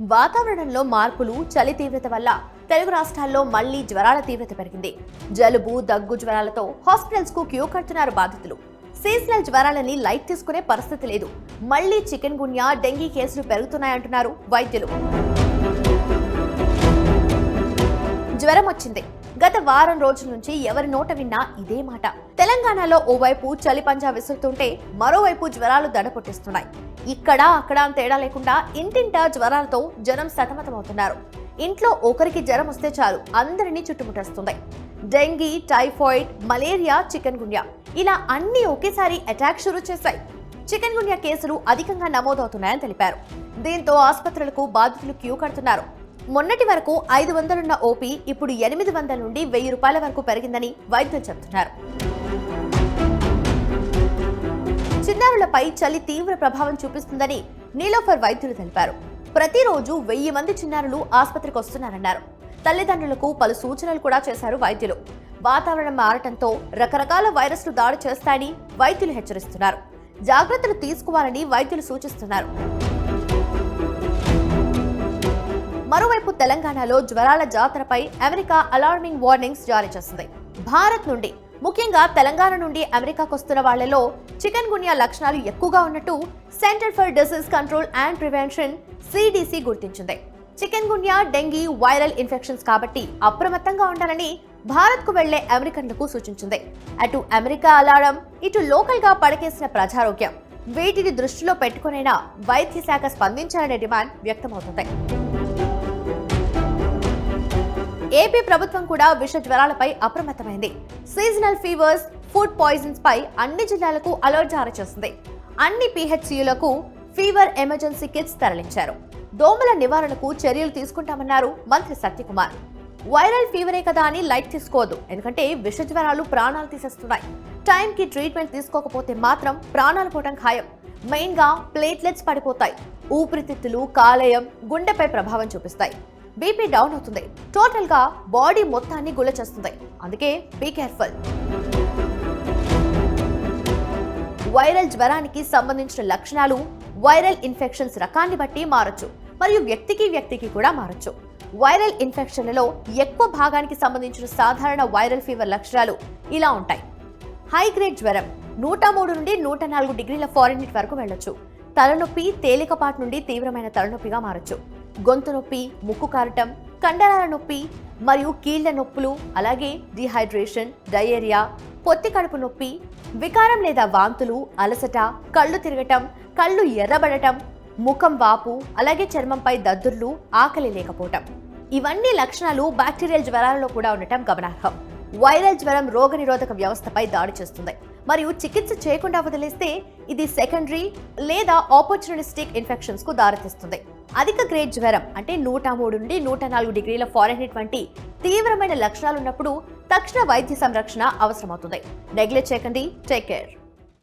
వాతావరణంలో మార్పులు చలి తీవ్రత వల్ల తెలుగు రాష్ట్రాల్లో మళ్ళీ జ్వరాల తీవ్రత పెరిగింది. జలుబు దగ్గు జ్వరాలతో హాస్పిటల్స్కు క్యూ కడుతున్నారు బాధితులు. సీజనల్ జ్వరాలని లైట్ తీసుకునే పరిస్థితి లేదు. మళ్ళీ చికెన్ గున్యా డెంగీ కేసులు పెరుగుతున్నాయంటున్నారు వైద్యులు. జ్వరం వచ్చింది. గత వారం రోజుల నుంచి ఎవరి నోట విన్నా ఇదే మాట. తెలంగాణలో ఓవైపు చలి పంజా విసురుతుంటే మరోవైపు జ్వరాలు దడపొట్టిస్తున్నాయి ఇక్కడ అక్కడ తేడా లేకుండా ఇంటింటా జ్వరాలతో జనం సతమతమవుతున్నారు. ఇంట్లో ఒకరికి జ్వరం వస్తే చాలు అందరినీ చుట్టుముట్టేస్తుంది. Dengue typhoid malaria chikungunya ఇలా అన్ని ఒకేసారి అటాక్ షురూ చేశాయి. చికెన్ గున్యా కేసులు అధికంగా నమోదవుతున్నాయని తెలిపారు. దీంతో ఆసుపత్రులకు బాధితులు క్యూ కడుతున్నారు. మొన్నటి వరకు ఐదు వందలున్న ఓపీ ఇప్పుడు ఎనిమిది వందల నుండి వెయ్యి రూపాయల వరకు పెరిగిందని వైద్యులు చెబుతున్నారు. చిన్నారులపై చలి తీవ్ర ప్రభావం చూపిస్తుందని నీలోఫర్ వైద్యులు తెలిపారు. ప్రతిరోజు వెయ్యి మంది చిన్నారులు ఆసుపత్రికి వస్తున్నారన్నారు. తల్లిదండ్రులకు పలు సూచనలు కూడా చేశారు వైద్యులు. వాతావరణం మారటంతో రకరకాల వైరస్లు దాడి చేస్తాయని వైద్యులు హెచ్చరిస్తున్నారు. జాగ్రత్తలు తీసుకోవాలని వైద్యులు సూచిస్తున్నారు. మరోవైపు తెలంగాణలో జ్వరాల జాతరపై అమెరికా అలార్మింగ్ వార్నింగ్స్ జారీ చేసింది భారత్ నుండి ముఖ్యంగా తెలంగాణ నుండి అమెరికాకు వస్తున్న వాళ్ళలో చికెన్ గున్యా లక్షణాలు ఎక్కువగా ఉన్నట్టు centre for disease control and prevention CDC గుర్తించింది. Chikungunya dengue viral infections కాబట్టి అప్రమత్తంగా ఉండాలని భారత్కు వెళ్ళే అమెరికన్లకు సూచించింది. అటు అమెరికా అలారం ఇటు లోకల్గా పడకేసిన ప్రజారోగ్యం. వీటిని దృష్టిలో పెట్టుకునైనా వైద్య శాఖ స్పందించాలనే డిమాండ్ వ్యక్తమవుతుంది. ఏపీ ప్రభుత్వం కూడా విష జ్వరాలపై అప్రమత్తమైంది. సీజనల్ ఫీవర్స్ ఫుడ్ పాయిజన్స్ పై అన్ని జిల్లాలకు అలర్ట్ జారీ చేసింది అన్ని పిహెచ్సియులకు ఫీవర్ ఎమర్జెన్సీ కిట్స్ తరలించారు. దోమల నివారణకు చర్యలు తీసుకుంటామన్నారు మంత్రి సత్యకుమార్. వైరల్ ఫీవరే కదా అని లైట్ తీసుకోవద్దు ఎందుకంటే విష జ్వరాలు ప్రాణాలు తీసేస్తున్నాయి. టైంకి ట్రీట్మెంట్ తీసుకోకపోతే మాత్రం ప్రాణాలు పోవడం ఖాయం. మెయిన్గా ప్లేట్లెట్స్ పడిపోతాయి. ఊపిరితిత్తులు కాలేయం గుండెపై ప్రభావం చూపిస్తాయి. బీపీ డౌన్ అవుతుంది. టోటల్గా బాడీ మొత్తాన్ని గుల్ల చేస్తుంది. అందుకే బీ కేర్ఫుల్. వైరల్ జ్వరానికి సంబంధించిన లక్షణాలు వైరల్ ఇన్ఫెక్షన్స్ రకాన్ని బట్టి మారచ్చు. మరియు వ్యక్తికి వ్యక్తికి కూడా మారచ్చు. వైరల్ ఇన్ఫెక్షన్లలో ఎక్కువ భాగానికి సంబంధించిన సాధారణ వైరల్ ఫీవర్ లక్షణాలు ఇలా ఉంటాయి. హై గ్రేడ్ జ్వరం నూట మూడు నుండి నూట నాలుగు డిగ్రీల ఫారెన్హీట్ వరకు వెళ్ళొచ్చు. తలనొప్పి తేలికపాటి నుండి తీవ్రమైన తలనొప్పిగా మారచ్చు. గొంతు నొప్పి ముక్కు కారటం కండరాల నొప్పి మరియు కీళ్ళ నొప్పులు అలాగే డిహైడ్రేషన్ డయేరియా పొత్తి కడుపు నొప్పి వికారం లేదా వాంతులు అలసట కళ్ళు తిరగటం కళ్ళు ఎర్రబడటం ముఖం వాపు అలాగే చర్మంపై దద్దుర్లు ఆకలి లేకపోవటం. ఇవన్నీ లక్షణాలు బ్యాక్టీరియల్ జ్వరాలలో కూడా ఉండటం గమనార్హం. వైరల్ జ్వరం రోగనిరోధక వ్యవస్థపై దాడి చేస్తుంది. మరియు చికిత్స చేయకుండా వదిలేస్తే ఇది సెకండరీ లేదా ఆపర్చునిస్టిక్ ఇన్ఫెక్షన్స్కు దారితీస్తుంది. అధిక గ్రేడ్ జ్వరం అంటే నూట మూడు నుండి నూట నాలుగు డిగ్రీల ఫారెన్హీట్ వంటి తీవ్రమైన లక్షణాలు ఉన్నప్పుడు తక్షణ వైద్య సంరక్షణ అవసరమవుతుంది. నెగ్లెక్ట్ చేయకండి టేక్ కేర్